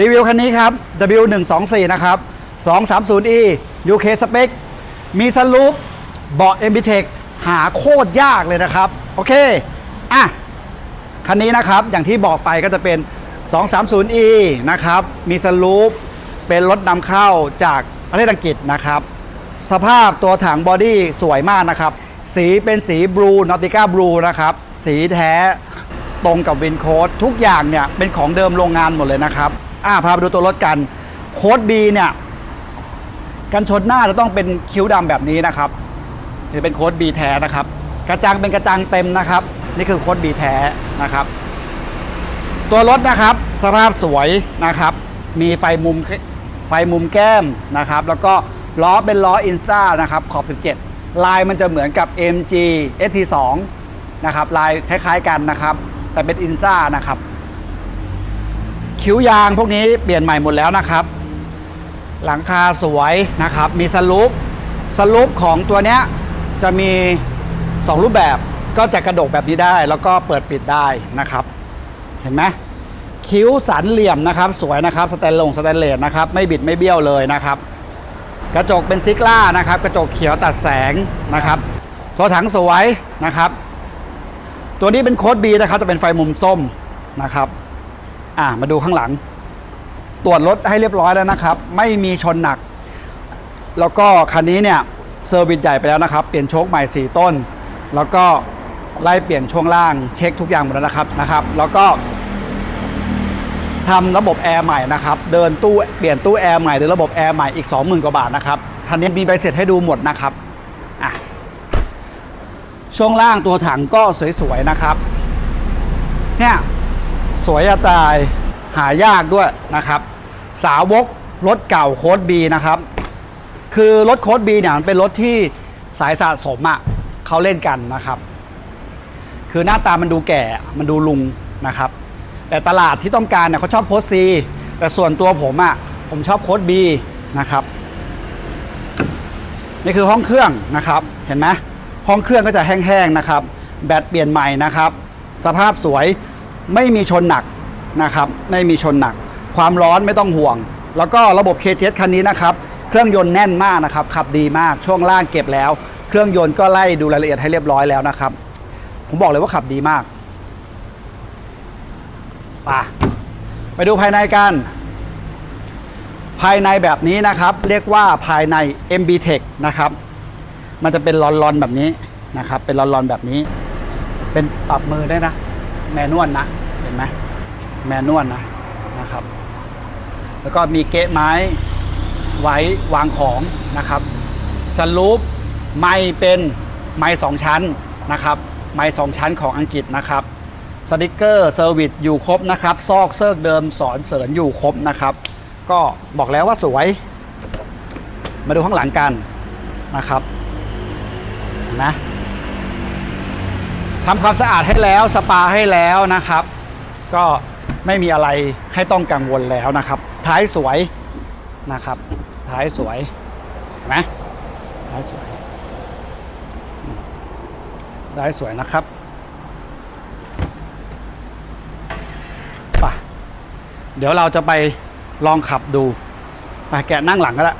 รีวิวคันนี้ครับ W124 นะครับ 230e UK Spec มีสลูปเบาะ m b t e c หาโคตรยากเลยนะครับ โอเค อะ คันนี้นะครับอย่างที่บอกไปก็จะเป็น 230e นะครับ มีสลูปเป็นรถนำเข้าจากประเทศอังกฤษนะครับ สภาพตัวถังบอดี้สวยมากนะครับ สีเป็นสีบลูนอติก้าบลูนะครับ สีแท้ตรงกับวินโค้ดทุกอย่างเนี่ยเป็นของเดิมโรงงานหมดเลยนะครับ อ่าพาไปดูตัวรถกัน โค้ด B เนี่ยกันชนหน้าจะต้องเป็นคิ้วดำแบบนี้นะครับจะเป็นโค้ด B แท้นะครับ กระจังเป็นกระจังเต็มนะครับ นี่คือโค้ด B แท้นะครับ ตัวรถนะครับ สภาพสวยนะครับ มีไฟมุมไฟมุมแก้มนะครับ แล้วก็ล้อเป็นล้ออินซ่านะครับขอบ 17 ลายมันจะเหมือนกับ MG ST2 นะครับลายคล้ายๆกันนะครับ แต่เป็นอินซ่านะครับ คิ้วยางพวกนี้เปลี่ยนใหม่หมดแล้วนะครับ หลังคาสวยนะครับ มีสลูปสลูปของตัวเนี้ยจะมี 2 รูปแบบก็จะกระดกแบบนี้ได้แล้วก็เปิดปิดได้นะครับ เห็นไหมคิ้วสันเหลี่ยมนะครับ สวยนะครับสแตนลงสแตนเลสนะครับ ไม่บิดไม่เบี้ยวเลยนะครับ กระจกเป็นซิกล่านะครับ กระจกเขียวตัดแสงนะครับ ตัวถังสวยนะครับ ตัวนี้เป็นโค้ด B นะครับ จะเป็นไฟมุมส้มนะครับ อ่ามาดูข้างหลัง ตรวจรถให้เรียบร้อยแล้วนะครับ ไม่มีชนหนัก แล้วก็คันนี้เนี่ยเซอร์วิสใหญ่ไปแล้วนะครับ เปลี่ยนโชคใหม่4ต้น แล้วก็ไล่เปลี่ยนช่วงล่างเช็คทุกอย่างหมดแล้วนะครับนะครับ แล้วก็ทำระบบแอร์ใหม่นะครับ เดินตู้เปลี่ยนตู้แอร์ใหม่หรือระบบแอร์ใหม่อีก 20,000 กว่าบาทนะครับคันนี้มีใบเสร็จให้ดูหมดนะครับอะช่วงล่างตัวถังก็สวยๆนะครับ เนี่ย สวยจะตายหายากด้วยนะครับ สาวกรถเก่าโค้ดบีนะครับ คือรถโค้ดบีเนี่ยมันเป็นรถที่สายสะสมอะ่ะเขาเล่นกันนะครับ คือหน้าตามันดูแก่มันดูลุงนะครับ แต่ตลาดที่ต้องการเนี่ยเขาชอบโค้ดซีแต่ส่วนตัวผมอะ่ะผมชอบโค้ดบีนะครับนี่คือห้องเครื่องนะครับเห็นไหมห้องเครื่องก็จะแห้งๆนะครับ แบตเปลี่ยนใหม่นะครับ สภาพสวย ไม่มีชนหนักนะครับ ไม่มีชนหนัก ความร้อนไม่ต้องห่วง แล้วก็ระบบ k t s คันนี้นะครับ เครื่องยนต์แน่นมากนะครับ ขับดีมากช่วงล่างเก็บแล้ว เครื่องยนต์ก็ไล่ดูรายละเอียดให้เรียบร้อยแล้วนะครับ ผมบอกเลยว่าขับดีมากไปไปดูภายในกัน ภายในแบบนี้นะครับ เรียกว่าภายใน MB Tech นะครับ มันจะเป็นลอนๆแบบนี้นะครับ เป็นลอนๆแบบนี้ เป็นปรับมือได้นะ แมนวลนะ เห็นไหมแมนวลนะนะครับ แล้วก็มีเกะไม้ไว้วางของนะครับสลูปไม้เป็นไม้สองชั้นนะครับ ไม้สองชั้นของอังกฤษนะครับสติกเกอร์เซอร์วิสอยู่ครบนะครับ ซอกเซิร์กเดิมสอนเสริญอยู่ครบนะครับ ก็บอกแล้วว่าสวย มาดูข้างหลังกันนะครับนไหม ทำความสะอาดให้แล้วสปาให้แล้วนะครับ ก็ไม่มีอะไรให้ต้องกังวลแล้วนะครับ ท้ายสวยนะครับ ท้ายสวยเห็นไหมท้ายสวยท้ายสวยนะครับไปเดี๋ยวเราจะไปลองขับดูไปแกะนั่งหลังก็แล้ว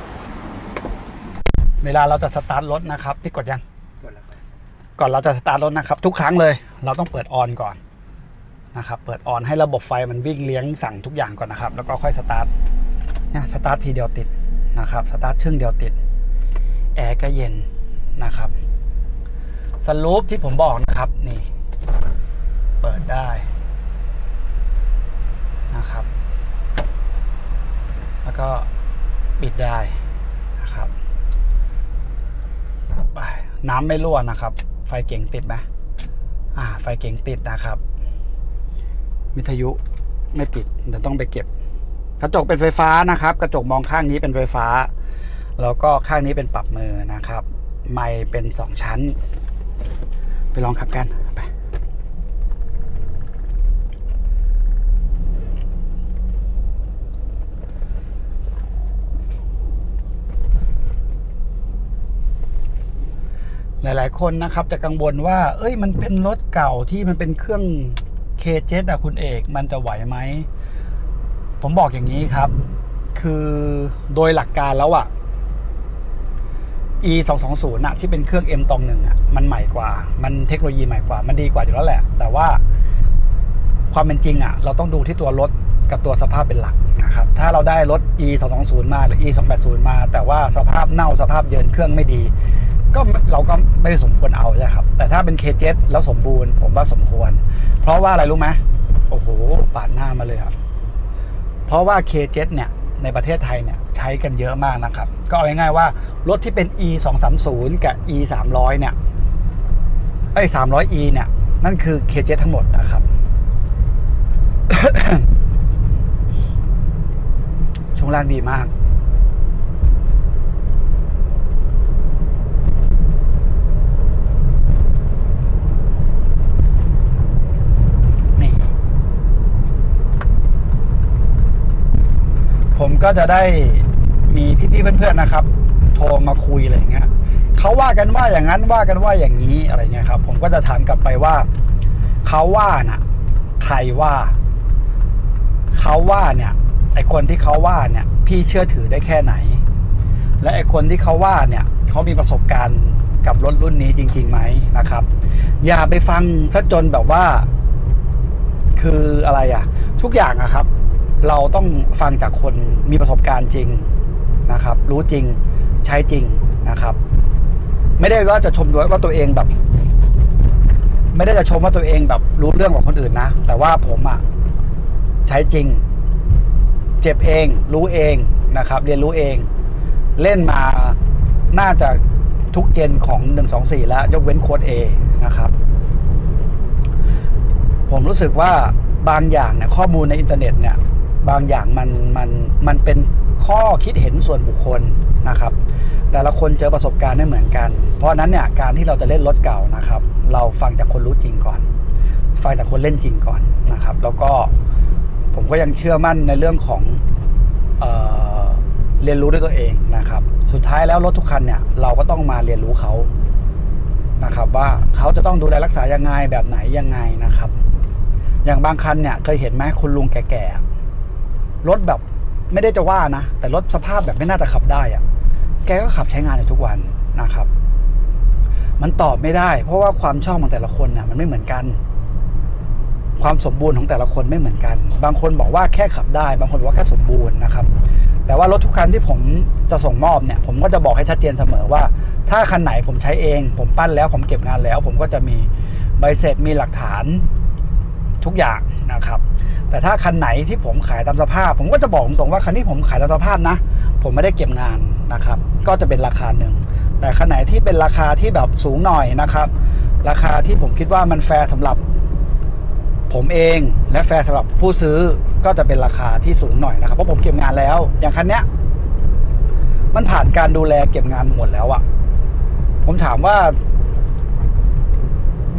เวลาเราจะสตาร์ทรถนะครับ ที่กดยัง ก่อนเราจะสตาร์ทรถนะครับ ทุกครั้งเลย เราต้องเปิดออนก่อนนะครับ เปิดออนให้ระบบไฟมันวิ่งเลี้ยงสั่งทุกอย่างก่อนนะครับ แล้วก็ค่อยสตาร์ทเนี่ยสตาร์ททีเดียวติดนะครับสตาร์ทชึ่งเดียวติดแอร์ก็เย็นนะครับสลูปที่ผมบอกนะครับนี่ เปิดได้นะครับ แล้วก็ปิดได้นะครับไปน้ำไม่รั่วนะครับ ฟเก่งติดไหมอ่า ไฟเก่งติดนะครับมิทยุไม่ติดเดี๋ยวต้องไปเก็บ กระจกเป็นไฟฟ้านะครับ กระจกมองข้างนี้เป็นไฟฟ้า แล้วก็ข้างนี้เป็นปรับมือนะครับ ไมค์เป็นสองชั้น ไปลองขับกันไป หลาย ๆ คนนะครับจะกังวลว่า เอ้ยมันเป็นรถเก่าที่มันเป็นเครื่องเคเจ็อะคุณเอก มันจะไหวไหม ผมบอกอย่างนี้ครับ คือโดยหลักการแล้วอะ e 2 2 0อะที่เป็นเครื่อง m ตองหนึ่งอะมันใหม่กว่า มันเทคโนโลยีใหม่กว่า มันดีกว่าอยู่แล้วแหละ แต่ว่าความเป็นจริงอะเราต้องดูที่ตัวรถกับตัวสภาพเป็นหลักนะครับ ถ้าเราได้รถ e 2 2 0มาหรือ e 2 8 0มา แต่ว่าสภาพเน่าสภาพเยินเครื่องไม่ดี ก็เราก็ไม่ได้สมควรเอาใช่ครับ แต่ถ้าเป็น K7 แล้วสมบูรณ์ ผมว่าสมควร เพราะว่าอะไรรู้ไหมโอ้โหปาดหน้ามาเลยครับเพราะว่า K7 เนี่ยในประเทศไทยเนี่ยใช้กันเยอะมากนะครับ ก็เอาง่ายๆว่า รถที่เป็น e 2 3 0กับ e 3 0 0เนี่ยไอ้300 e เนี่ย นั่นคือ K7 ทั้งหมดนะครับ ช่วงล่างดีมาก นี่ ผมก็จะได้มีพี่ๆเพื่อนๆนะครับ โทรมาคุยอะไรอย่างเงี้ยเขาว่ากันว่าอย่างนั้นว่ากันว่าอย่างนี้อะไรเงี้ยครับ ผมก็จะถามกลับไปว่าเขาว่าน่ะ ใครว่าเขาว่าเนี่ยไอคนที่เขาว่าเนี่ย พี่เชื่อถือได้แค่ไหน และไอคนที่เขาว่าเนี่ยเขามีประสบการณ์กับรถรุ่นนี้จริงๆไหมนะครับ อย่าไปฟังซะจนแบบว่า คืออะไรอะทุกอย่างอะครับ เราต้องฟังจากคนมีประสบการณ์จริงนะครับ รู้จริงใช้จริงนะครับ ไม่ได้ว่าจะชมด้วยว่าตัวเองแบบ ไม่ได้จะชมว่าตัวเองแบบรู้เรื่องกว่าคนอื่นนะ แต่ว่าผมอะใช้จริง เจ็บเอง รู้เองนะครับ เรียนรู้เอง เล่นมาน่าจะทุกเจนของ 124 แล้ว ยกเว้นโค้ด A นะครับ ผมรู้สึกว่าบางอย่างเนี่ยข้อมูลในอินเทอร์เน็ตเนี่ย บางอย่างมันมันมันเป็นข้อคิดเห็นส่วนบุคคลนะครับ แต่ละคนเจอประสบการณ์ไม่เหมือนกัน เพราะนั้นเนี่ยการที่เราจะเล่นรถเก่านะครับ เราฟังจากคนรู้จริงก่อน ฟังจากคนเล่นจริงก่อนนะครับ แล้วก็ผมก็ยังเชื่อมั่นในเรื่องของเออเรียนรู้ด้วยตัวเองนะครับ สุดท้ายแล้วรถทุกคันเนี่ยเราก็ต้องมาเรียนรู้เขานะครับ ว่าเขาจะต้องดูแลรักษายังไงแบบไหนยังไงนะครับ อย่างบางคันเนี่ยเคยเห็นไหมคุณลุงแก่ๆ รถแบบไม่ได้จะว่านะ แต่รถสภาพแบบไม่น่าจะขับได้อะแกก็ขับใช้งานอยู่ทุกวันนะครับ มันตอบไม่ได้ เพราะว่าความชอบของแต่ละคนนี่ยมันไม่เหมือนกัน ความสมบูรณ์ของแต่ละคนไม่เหมือนกัน บางคนบอกว่าแค่ขับได้ บางคนบอกว่าแค่สมบูรณ์นะครับ แต่ว่ารถทุกคันที่ผมจะส่งมอบเนี่ย ผมก็จะบอกให้ชัดเจนเสมอว่า ถ้าคันไหนผมใช้เอง ผมปั้นแล้วผมเก็บงานแล้ว ผมก็จะมีใบเสร็จมีหลักฐาน ทุกอย่างนะครับ แต่ถ้าคันไหนที่ผมขายตามสภาพ ผมก็จะบอกตรงๆว่าคันที่ผมขายตามสภาพนะ ผมไม่ได้เก็บงานนะครับ ก็จะเป็นราคาหนึ่งแต่คันไหนที่เป็นราคาที่แบบสูงหน่อยนะครับ ราคาที่ผมคิดว่ามันแฟร์สำหรับผมเองและแฟร์สำหรับผู้ซื้อก็จะเป็นราคาที่สูงหน่อยนะครับ เพราะผมเก็บงานแล้ว อย่างคันเนี้ย มันผ่านการดูแลเก็บงานหมดแล้วอะผมถามว่า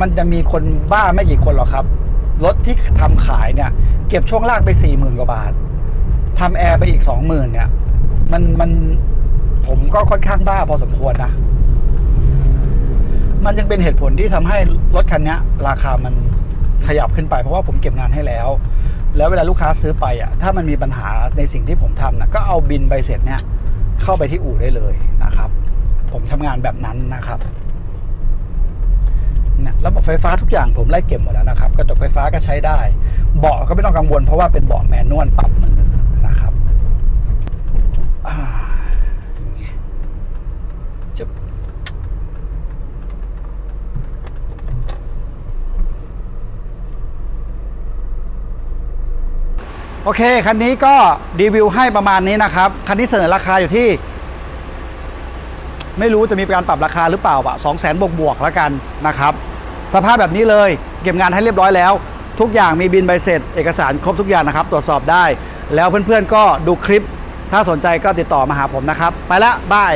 มันจะมีคนบ้าไม่กี่คนหรอกครับ รถที่ทำขายเนี่ย เก็บช่วงล่างไปสี่หมื่นกว่าบาททำแอร์ไปอีกสองหมื่นเนี่ย มันมันผมก็ค่อนข้างบ้าพอสมควรนะ มันยังเป็นเหตุผลที่ทำให้รถคันนี้ราคามันขยับขึ้นไปเพราะว่าผมเก็บงานให้แล้ว แล้วเวลาลูกค้าซื้อไปอะ ถ้ามันมีปัญหาในสิ่งที่ผมทำนะก็เอาบินใบเสร็จเนี่ย เข้าไปที่อู่ได้เลยนะครับ ผมทำงานแบบนั้นนะครับ ระบบไฟฟ้าทุกอย่างผมไล่เก็บหมดแล้วนะครับ กระจกไฟฟ้าก็ใช้ได้ เบาะก็ไม่ต้องกังวลเพราะว่าเป็นเบาะแมนนวลปรับมือนะครับจึ๊บโอเค คันนี้ก็รีวิวให้ประมาณนี้นะครับ คันนี้เสนอราคาอยู่ที่ ไม่รู้จะมีการปรับราคาหรือเปล่าอะสองแสนบวกบวกแล้วกันนะครับ สภาพแบบนี้เลย เก็บงานให้เรียบร้อยแล้ว ทุกอย่างมีบินใบเสร็จ เอกสารครบทุกอย่างนะครับ ตรวจสอบได้ แล้วเพื่อนๆก็ดูคลิป ถ้าสนใจก็ติดต่อมาหาผมนะครับ ไปละบาย